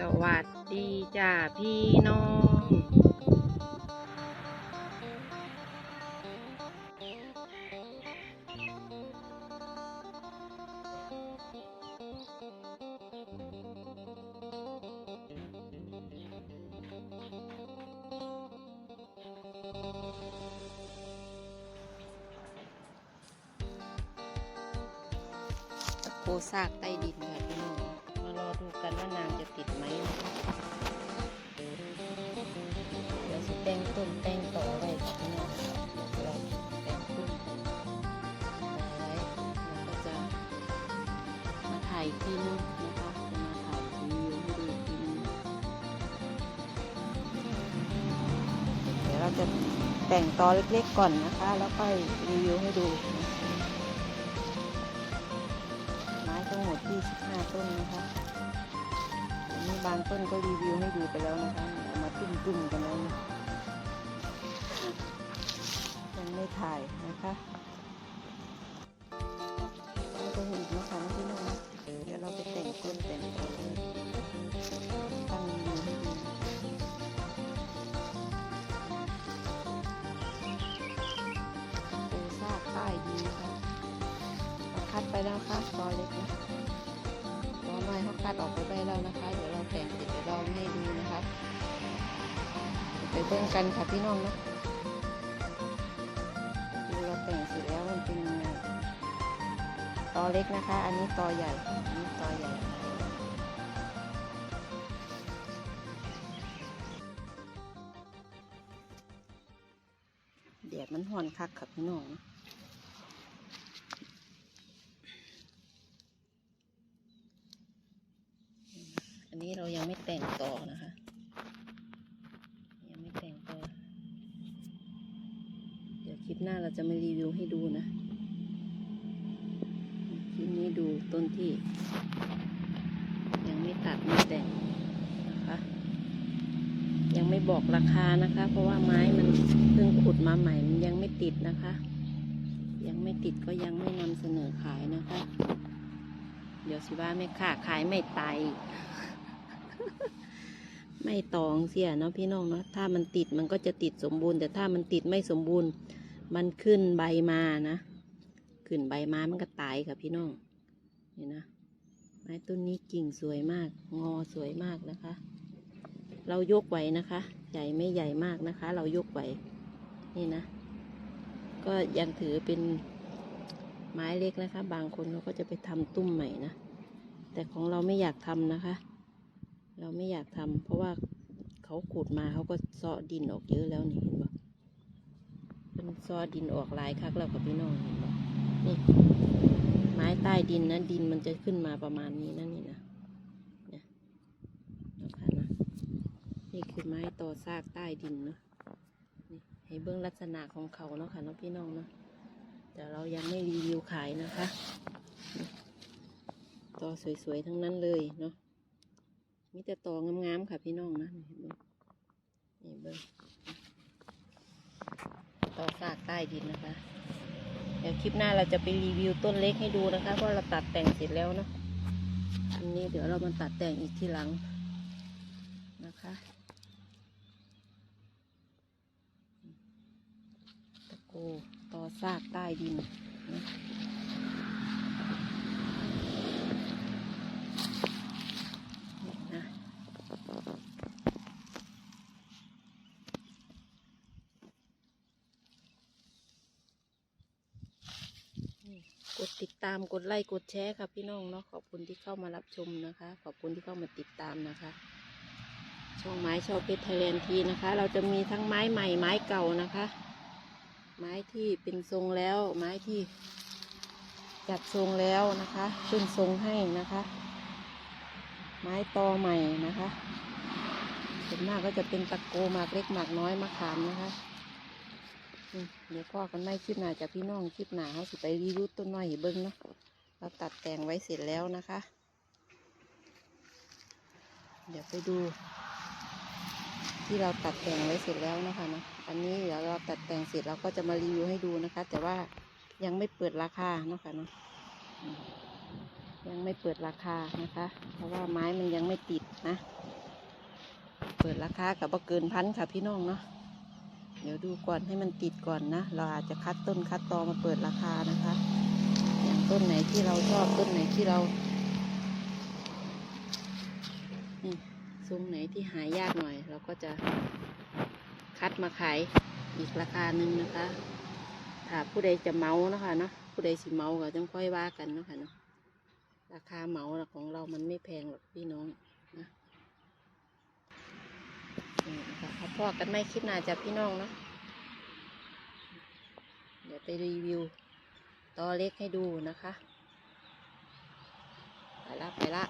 สวัสดีจ้าพี่น้องโกซากใต้ดิน กันว่านางจะติดไหมเดี๋ยวสิแต่งต้นแต่งต่อไว้ค่ะพี่น้องเดี๋ยวเราแต่งต้นไว้แล้วก็จะมาถ่ายอีกทีนึงนะคะจะมาถ่ายรีวิวให้ดูกทีนึงเดี๋ยวเราจะแต่งตอเล็กๆก่อนนะคะ แล้วค่อยรีวิวให้ดูนะไม้ทั้งหมด25ต้นนะคะอั นี้บางต้นก็รีวิวให้ดูไปแล้วนะคะเอามาจุ่มๆกันแล้วยังไม่ถ่ายนะคะเราจะเห็นนะคะพี่น้องเดี๋ยวเราไปแต่งต้นแต่งต้นเลยตั้งรีวิวให้ดูปูซากใต้ดีค่ะคัดไปแล้วค่ะตอเล็กนะตอน้อยเขาคัดออกไปไปแล้วนะคะเดี๋ยว แต่งเสร็จเดี๋ยวเราให้ดูนะคะไปเบิ่งกันค่ะพี่น้องนะดูเราแต่งเสร็จแล้วมันเป็นยังไงตอเล็กนะคะ อันนี้ตอใหญ่อันนี้ตอใหญ่แดดมันห่อนคักค่ะพี่น้องอันนี้เรายังไม่แต่งต่อนะคะ ยังไม่แต่งต่อ เดี๋ยวค ลิปหน้าเราจะมารีวิวให้ดูนะคลิปนี้ดูต้นที่ ยังไม่ตัดไม่แต่งนะคะ ยังไม่บอกราคานะคะ เพราะว่าไม้มันเพิ่งขุดมาใหม่มันยังไม่ติดนะคะ ยังไม่ติดก็ยังไม่นำเสนอขายนะคะ เดี๋ยวสิว่าแม่ค้าขายไม่ตายไม่ตองเสียเนาะพี่น้องเนาะถ้ามันติดมันก็จะติดสมบูรณ์ แต่ถ้ามันติดไม่สมบูรณ์ มันขึ้นใบมานะ ขึ้นใบมามันก็ตายค่ะพี่น้องนี่นะไม้ต้นนี้กิ่งสวยมาก งอสวยมากนะคะ เรายกไหวนะคะ ใหญ่ไม่ใหญ่มากนะคะ เรายกไหวนี่นะ ก็ยังถือเป็นไม้เล็กนะคะ บางคนเขาก็จะไปทำตุ้มใหม่นะ แต่ของเราไม่อยากทำนะคะ เราไม่อยากทำเพราะว่าเขาขุดมาเขาก็เซาะดินออกเยอะแล้วนี่เห็นปะ เป็นซาะดินออกหลายครั้งแล้วกับพี่น้องเห็นปะนี่ไม้ใต้ดินนะดินมันจะขึ้นมาประมาณนี้นะนี่นะเนี่ยนะคะนะนี่คือไม้ต่อซากใต้ดินเนาะนี่ให้เบื้องลักษณะของเขาเนาะค่ะเนาะพี่น้องเนาะแต่เรายังไม่รีวิวขายนะคะ ต่อสวยๆทั้งนั้นเลยเนาะมีแต่ตองามๆค่ะพี่น้องนะนี่เบิ่งนี่เบิ้ง ต่อซากใต้ดินนะคะ เดี๋ยวคลิปหน้าเราจะไปรีวิวต้นเล็กให้ดูนะคะ เพราะเราตัดแต่งเสร็จแล้วเนาะอันนี้เดี๋ยวเรามาตัดแต่งอีกทีหลังนะคะตะโกต่อซากใต้ดินนะนี่นะ ก ดติดตามกดไลค์กดแชร์ค่ะพี่น้องเนาะขอบคุณที่เข้ามารับชมนะคะ ขอบคุณที่เข้ามาติดตามนะคะช่องไม้ชอบเพชรไทยแลนด์ทีนะคะ เราจะมีทั้งไม้ใหม่ไม้เก่านะคะ ไม้ที่เป็นทรงแล้ว ไม้ที่จัดทรงแล้วนะคะขึ้นทรงให้นะคะ ไม้ตอใหม่นะคะส่วนมากก็จะเป็นตะโกหมากเล็กหมากน้อยมะขามนะคะ เดี๋ยวพ่อกันไม่คลิปหนาจากพี่น้องคลิปหนาเขาสิไปรีวิวต้นไม้เบิ้งเนาะเราตัดแต่งไว้เสร็จแล้วนะคะ เดี๋ยวไปดู ที่เราตัดแต่งไว้เสร็จแล้วนะคะเนาะอันนี้เดี๋ยวเราตัดแต่งเสร็จเราก็จะมารีวิวให้ดูนะคะ แต่ว่ายังไม่เปิดราคาเนาะค่ะเนาะยังไม่เปิดราคานะคะ เพราะว่าไม้มันยังไม่ติดนะ เปิดราคากับบ่เกินพันค่ะพี่น้องเนาะ เดี๋ยวดูก่อนให้มันติดก่อนนะ เราอาจจะคัดต้นคัดตอมาเปิดราคานะคะ อย่างต้นไหนที่เราชอบต้นไหนที่เรานี่ทรงไหนที่หายากหน่อย เราก็จะคัดมาขายอีกราคาหนึ่งนะคะถ้าผู้ใดจะเมาเนาะคะเนาะผู้ใดสิเมาก็ต้องค่อยว่ากันเนาะค่ะเนาะราคาเมาของเรามันไม่แพงหรอกพี่น้อง นะคะเอาพอกันไม่คลิดหน้าจากพี่น้องเนาะเดี๋ยวไปรีวิวตอเล็กให้ดูนะคะ ไปละไปละ